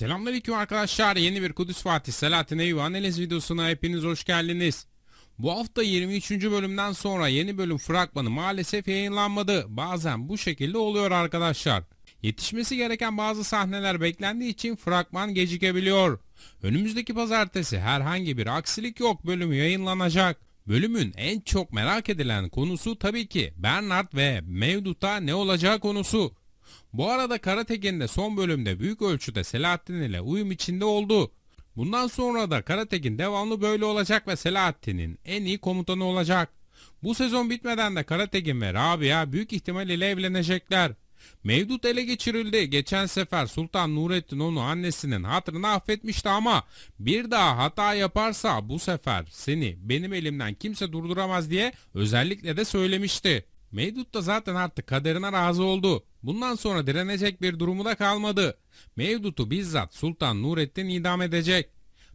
Selamünaleyküm arkadaşlar. Yeni bir Kudüs Fatih Selahattin Eyüp analiz videosuna hepiniz hoş geldiniz. Bu hafta 23. bölümden sonra yeni bölüm fragmanı maalesef yayınlanmadı. Bazen bu şekilde oluyor arkadaşlar. Yetişmesi gereken bazı sahneler beklendiği için fragman gecikebiliyor. Önümüzdeki pazartesi herhangi bir aksilik yok bölümü yayınlanacak. Bölümün en çok merak edilen konusu tabii ki Bernard ve Mevdut'a ne olacağı konusu. Bu arada Karatekin de son bölümde büyük ölçüde Selahattin ile uyum içinde oldu. Bundan sonra da Karatekin devamlı böyle olacak ve Selahattin'in en iyi komutanı olacak. Bu sezon bitmeden de Karatekin ve Rabia büyük ihtimal ile evlenecekler. Mevdut ele geçirildi. Geçen sefer Sultan Nurettin onu annesinin hatırına affetmişti ama bir daha hata yaparsa bu sefer seni benim elimden kimse durduramaz diye özellikle de söylemişti. Mevdut da zaten artık kaderine razı oldu. Bundan sonra direnecek bir durumu da kalmadı. Mevdut'u bizzat Sultan Nurettin idam edecek.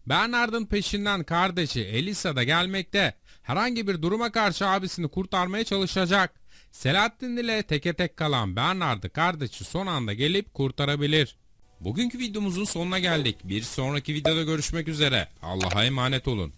Bernard'ın peşinden kardeşi Elisa da gelmekte. Herhangi bir duruma karşı abisini kurtarmaya çalışacak. Selahattin ile teke tek kalan Bernard'ı kardeşi son anda gelip kurtarabilir. Bugünkü videomuzun sonuna geldik. Bir sonraki videoda görüşmek üzere. Allah'a emanet olun.